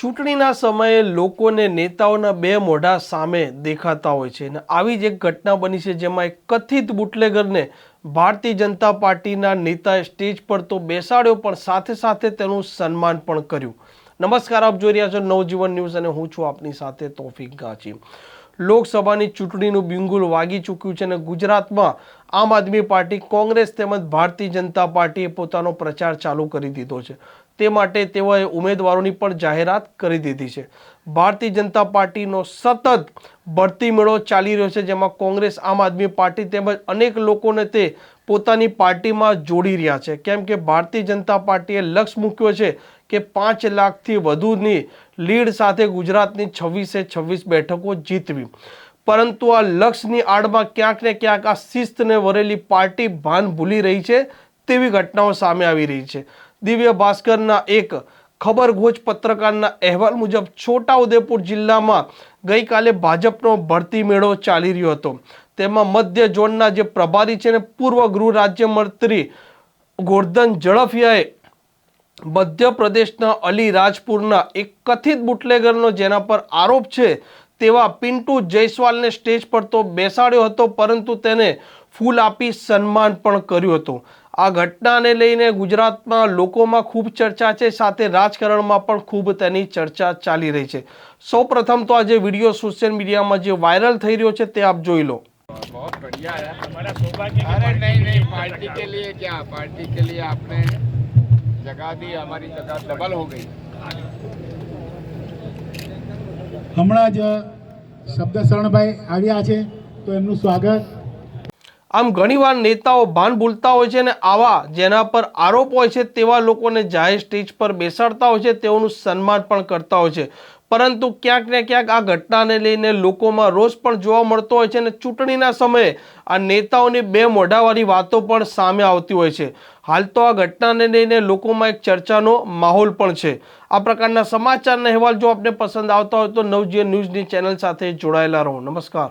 ચૂંટણીના સમયે લોકોને નેતાઓના બે મોઢા સામે દેખાતા હોય છે અને આવી જ એક ઘટના બની છે જેમાં એક કથિત બુટલેગરને ભારતીય જનતા પાર્ટીના નેતાએ સ્ટેજ પર તો બેસાડ્યો પણ સાથે સાથે તેનું સન્માન પણ કર્યું. નમસ્કાર, આપ જોઈ રહ્યા છો નવજીવન ન્યૂઝ અને હું છું આપની સાથે તોફિક ગાંચી. લોકસભાની ચૂંટણીનું બિંગુલ વાગી ચૂક્યું છે અને ગુજરાતમાં આમ આદમી પાર્ટી કોંગ્રેસ તેમજ ભારતીય જનતા પાર્ટીએ પોતાનો પ્રચાર ચાલુ કરી દીધો છે. તે માટે તેઓએ ઉમેદવારોની પણ જાહેરાત કરી દીધી છે. ભારતીય જનતા પાર્ટીનો સતત ભરતી મેળો ચાલી રહ્યો છે, જેમાં કોંગ્રેસ, આમ આદમી પાર્ટી તેમજ અનેક લોકોને તે પોતાની પાર્ટીમાં જોડી રહ્યા છે. કેમ કે ભારતીય જનતા પાર્ટીએ લક્ષ્ય મૂક્યો છે કે પાંચ લાખથી વધુની લીડ સાથે ગુજરાતની છવ્વીસે છવ્વીસ બેઠકો જીતવી. પરંતુ આ લક્ષ્યની આડમાં ક્યાંક ને ક્યાંક આ શિસ્તને વરેલી પાર્ટી ભાન ભૂલી રહી છે તેવી ઘટનાઓ સામે આવી રહી છે. દિવ્ય ભાસ્કરના એક ખબરગોજ પત્રકારના અહેવાલ મુજબ છોટાઉદેપુર જિલ્લામાં ગઈકાલે ભાજપનો ભરતી મેળો ચાલી રહ્યો હતો. તેમાં મધ્ય ઝોનના જે પ્રભારી છે ને પૂર્વ ગૃહ રાજ્યમંત્રી ગોરધન ઝડફિયાએ મધ્યપ્રદેશના અલીરાજપુરના એક કથિત બુટલેગરનો જેના પર આરોપ છે તેવા પિન્ટુ જયસ્વાલને સ્ટેજ પર તો બેસાડ્યો હતો, પરંતુ તેને ફૂલ આપી સન્માન પણ કર્યું હતું. આ ઘટનાને લઈને ગુજરાતમાં લોકોમાં ખૂબ ચર્ચા છે સાથે રાજકારણમાં પણ ખૂબ તેની ચર્ચા ચાલી રહી છે. સૌ પ્રથમ તો આજે વીડિયો સોશિયલ મીડિયામાં જે વાયરલ થઈ રહ્યો છે તે આપ જોઈ લો. પાર્ટી કે લીએ ક્યા પાર્ટી હમણાં જ શબ્દ શરણભાઈ આવ્યા છે તો એમનું સ્વાગત. આમ ઘણીવાર નેતાઓ ભાન ભૂલતા હોય છે અને આવા જેના પર આરોપ હોય છે તેવા લોકોને જાહેર સ્ટેજ પર બેસાડતા હોય છે, તેઓનું સન્માન પણ કરતા હોય છે. પરંતુ ક્યાંક ને ક્યાંક આ ઘટનાને લઈને લોકોમાં રોષ પણ જોવા મળતો હોય છે અને ચૂંટણીના સમયે આ નેતાઓની બે મોઢાવાળી વાતો પણ સામે આવતી હોય છે. હાલ તો આ ઘટનાને લઈને લોકોમાં એક ચર્ચાનો માહોલ પણ છે. આ પ્રકારના સમાચારના અહેવાલ જો આપને પસંદ આવતા હોય તો નવજીવન ન્યૂઝની ચેનલ સાથે જોડાયેલા રહો. નમસ્કાર.